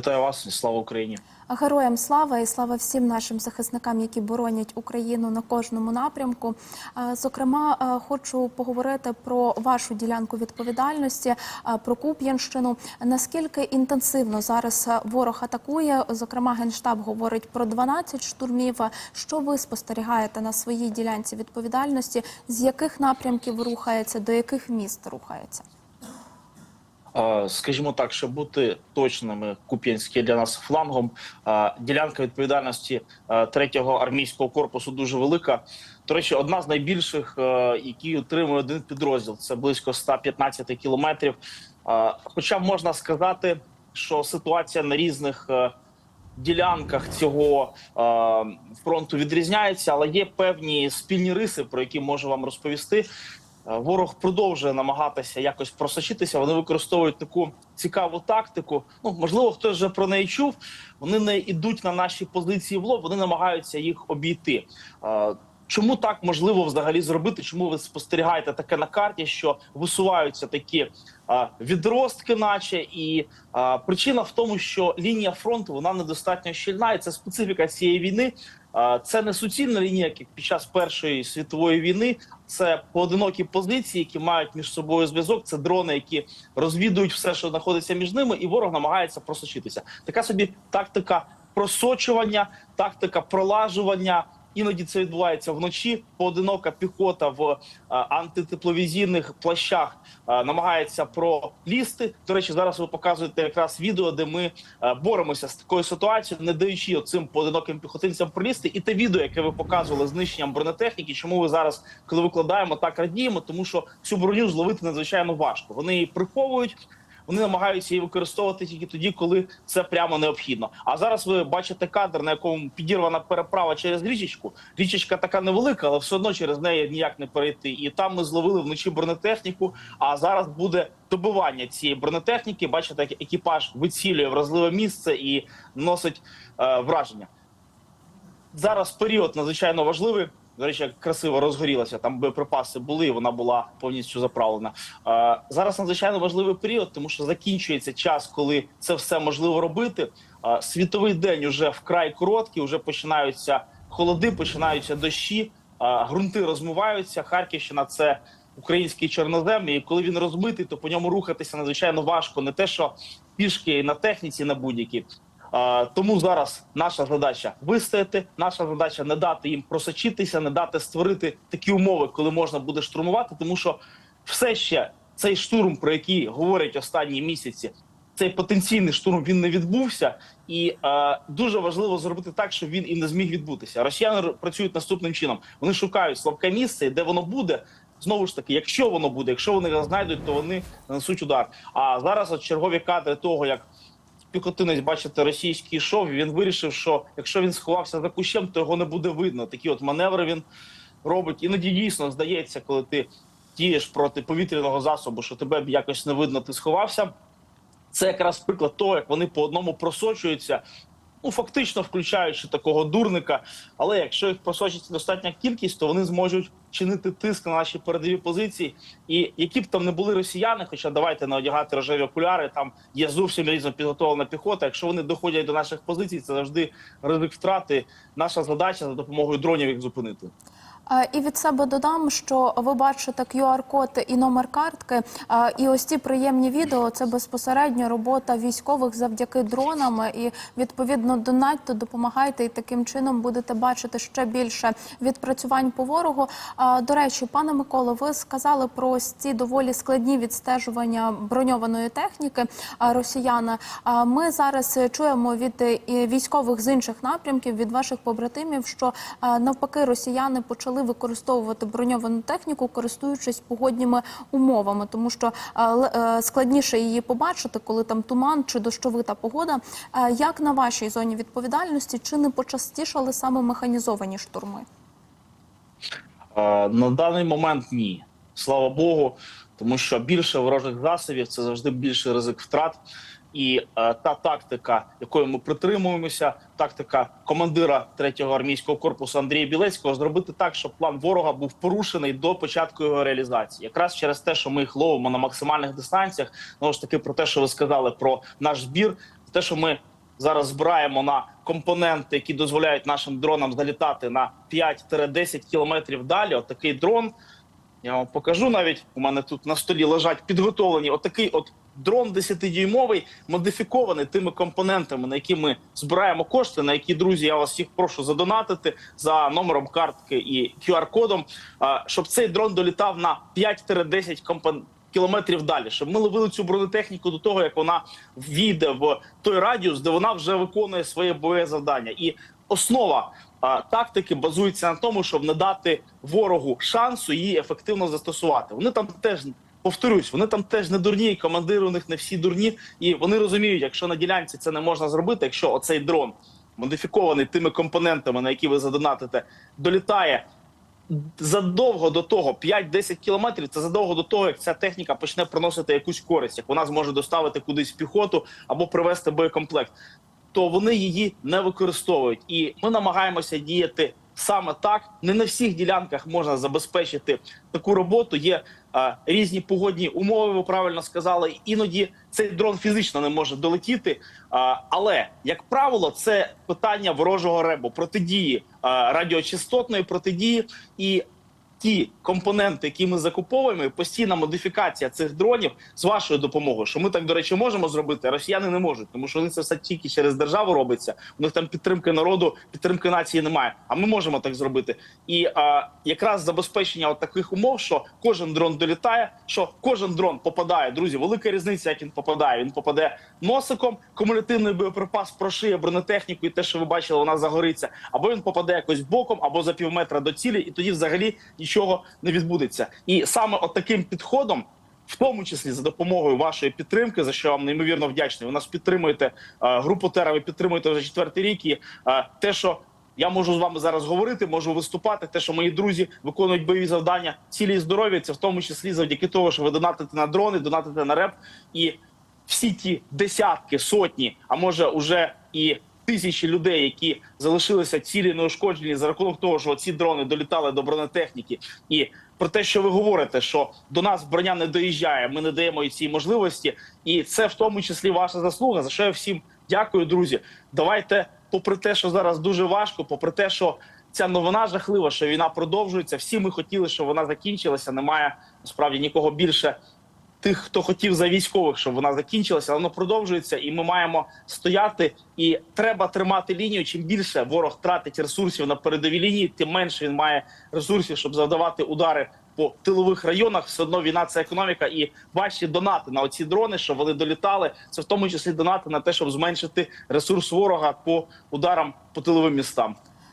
Вітаю вас і слава Україні. Героям слава і слава всім нашим захисникам, які боронять Україну на кожному напрямку. Е, Зокрема, е, хочу поговорити про вашу ділянку відповідальності, е, про Куп'янщину. Наскільки інтенсивно зараз ворог атакує? Зокрема, генштаб говорить про 12 штурмів. Що ви спостерігаєте на своїй ділянці відповідальності? З яких напрямків рухається, до яких міст рухається? Скажімо так, щоб бути точними, Куп'янський для нас флангом. Ділянка відповідальності третього армійського корпусу дуже велика. До речі, одна з найбільших, які отримує один підрозділ. Це близько 115 кілометрів. Хоча можна сказати, що ситуація на різних ділянках цього фронту відрізняється, але є певні спільні риси, про які можу вам розповісти. Е, Ворог продовжує намагатися якось просочитися. Вони використовують таку цікаву тактику. Ну можливо, хтось вже про неї чув. Вони не йдуть на наші позиції в лоб, вони намагаються їх обійти. Чому так можливо взагалі зробити? Чому ви спостерігаєте таке на карті, що висуваються такі а, відростки, наче і а, причина в тому, що лінія фронту вона недостатньо щільна, і це специфіка цієї війни. А, це не суцільна лінія, як під час першої світової війни. Це поодинокі позиції, які мають між собою зв'язок. Це дрони, які розвідують все, що знаходиться між ними, і ворог намагається просочитися. Така собі тактика просочування, тактика пролажування. Іноді це відбувається вночі. Поодинока піхота в антитепловізійних плащах намагається пролізти. До речі, зараз ви показуєте якраз відео, де ми боремося з такою ситуацією, не даючи оцим поодиноким піхотинцям пролізти. І те відео, яке ви показували знищенням бронетехніки, чому ви зараз, коли викладаємо, так радіємо, тому що цю броню зловити надзвичайно важко. Вони її приховують. Вони намагаються її використовувати тільки тоді, коли це прямо необхідно. А зараз ви бачите кадр, на якому підірвана переправа через річечку. Річечка така невелика, але все одно через неї ніяк не перейти. І там ми зловили вночі бронетехніку. А зараз буде добивання цієї бронетехніки. Бачите, як екіпаж вицілює вразливе місце і носить е, враження. Зараз період надзвичайно важливий. До речі, як красиво розгорілася. Там боєприпаси були, вона була повністю заправлена. Е, зараз надзвичайно важливий період, тому що закінчується час, коли це все можливо робити. Е, світовий день уже вкрай короткий, вже починаються холоди, починаються дощі, е, ґрунти розмиваються. Харківщина це український чорнозем, і коли він розмитий, то по ньому рухатися надзвичайно важко. Не те, що пішки на техніці, на будь-якій. Тому зараз наша задача вистояти. Наша задача не дати їм просочитися, не дати створити такі умови, коли можна буде штурмувати. Тому що все ще цей штурм, про який говорять останні місяці, цей потенційний штурм він не відбувся, і е, дуже важливо зробити так, щоб він і не зміг відбутися. Росіяни працюють наступним чином: вони шукають слабке місце, де воно буде. Знову ж таки, якщо воно буде, якщо вони знайдуть, то вони нанесуть удар. А зараз от чергові кадри того, як піхотинець, бачите, російський йшов. Він вирішив, що якщо він сховався за кущем, то його не буде видно. Такі от маневри він робить. Іноді дійсно здається, коли ти дієш проти повітряного засобу, що тебе б якось не видно, ти сховався. Це якраз приклад того, як вони по одному просочуються. Ну, фактично включаючи такого дурника, але якщо їх просочиться достатня кількість, то вони зможуть чинити тиск на наші передові позиції. І які б там не були росіяни, хоча давайте не одягати рожеві окуляри, там є зовсім різно підготовлена піхота. Якщо вони доходять до наших позицій, це завжди ризик втрати. Наша задача за допомогою дронів їх зупинити. Е, І від себе додам, що ви бачите QR-код і номер картки. е, І ось ці приємні відео це безпосередньо робота військових завдяки дронам. І відповідно донатьте, допомагайте, і таким чином будете бачити ще більше відпрацювань по ворогу. Е, До речі, пане Миколо, ви сказали про ось ці доволі складні відстежування броньованої техніки росіян. Е, Ми зараз чуємо від військових з інших напрямків, від ваших побратимів, що навпаки росіяни почали використовувати броньовану техніку, користуючись погодніми умовами, тому що е, е, складніше її побачити, коли там туман чи дощовита погода. Е, Як на вашій зоні відповідальності, чи не почастішали саме механізовані штурми? На даний момент ні. Слава Богу, тому що більше ворожих засобів це завжди більший ризик втрат. І е, та тактика, якою ми притримуємося, тактика командира 3-го армійського корпусу Андрія Білецького, зробити так, щоб план ворога був порушений до початку його реалізації. Якраз через те, що ми їх ловимо на максимальних дистанціях, знову ж таки про те, що ви сказали про наш збір, те, що ми зараз збираємо на компоненти, які дозволяють нашим дронам залітати на 5-10 кілометрів далі. От такий дрон. Я вам покажу навіть. У мене тут на столі лежать підготовлені. Отакий от дрон 10-дюймовий, модифікований тими компонентами, на які ми збираємо кошти, на які друзі, я вас всіх прошу задонатити за номером картки і QR-кодом, щоб цей дрон долітав на 5-10 компонентів. Кілометрів далі, щоб ми ловили цю бронетехніку до того, як вона війде в той радіус, де вона вже виконує своє бойове завдання. І основа а, тактики базується на тому, щоб не дати ворогу шансу її ефективно застосувати. Вони там теж повторюсь, вони там теж не дурні, і командири у них не всі дурні, і вони розуміють, якщо на ділянці це не можна зробити, якщо оцей дрон модифікований тими компонентами, на які ви задонатите, долітає задовго до того, 5-10 кілометрів, це задовго до того, як ця техніка почне приносити якусь користь, як вона зможе доставити кудись піхоту або привезти боєкомплект, то вони її не використовують. І ми намагаємося діяти саме так. Не на всіх ділянках можна забезпечити таку роботу. Є е, різні погодні умови. Ви правильно сказали. Іноді цей дрон фізично не може долетіти. Е, але як правило, це питання ворожого ребу, протидії е, радіочастотної протидії і. Ті компоненти, які ми закуповуємо, постійна модифікація цих дронів з вашою допомогою, що ми так до речі можемо зробити, а росіяни не можуть, тому що вони це все тільки через державу робиться. У них там підтримки народу, підтримки нації немає. А ми можемо так зробити. І а, якраз забезпечення от таких умов, що кожен дрон долітає, що кожен дрон попадає. Друзі, велика різниця, як він попадає. Він попаде носиком, кумулятивний боєприпас прошиє бронетехніку, і те, що ви бачили, вона загориться, або він попаде якось боком, або за пів метра до цілі, і тоді взагалі нічого не відбудеться. І саме от таким підходом. В тому числі за допомогою вашої підтримки, за що вам неймовірно вдячний. Ви нас підтримуєте е, групу Тера. Ви підтримуєте вже четвертий рік. І е, те, що я можу з вами зараз говорити, можу виступати. Те, що мої друзі виконують бойові завдання, цілі і здоров'я, це в тому числі завдяки того, що ви донатите на дрони, донатите на реп і всі ті десятки, сотні, а може уже і тисячі людей, які залишилися цілі неушкоджені за рахунок того, що ці дрони долітали до бронетехніки, і про те, що ви говорите, що до нас броня не доїжджає, ми не даємо їй цій можливості, і це в тому числі ваша заслуга. За що я всім дякую, друзі. Давайте, попри те, що зараз дуже важко, попри те, що ця новина жахлива, що війна продовжується. Всі ми хотіли, щоб вона закінчилася. Немає насправді нікого більше тих, хто хотів за військових, щоб вона закінчилася, воно продовжується, і ми маємо стояти. І треба тримати лінію. Чим більше ворог тратить ресурсів на передовій лінії, тим менше він має ресурсів, щоб завдавати удари по тилових районах. Все одно війна це економіка, і ваші донати на оці дрони, щоб вони долітали. Це в тому числі донати на те, щоб зменшити ресурс ворога по ударам по тиловим містам.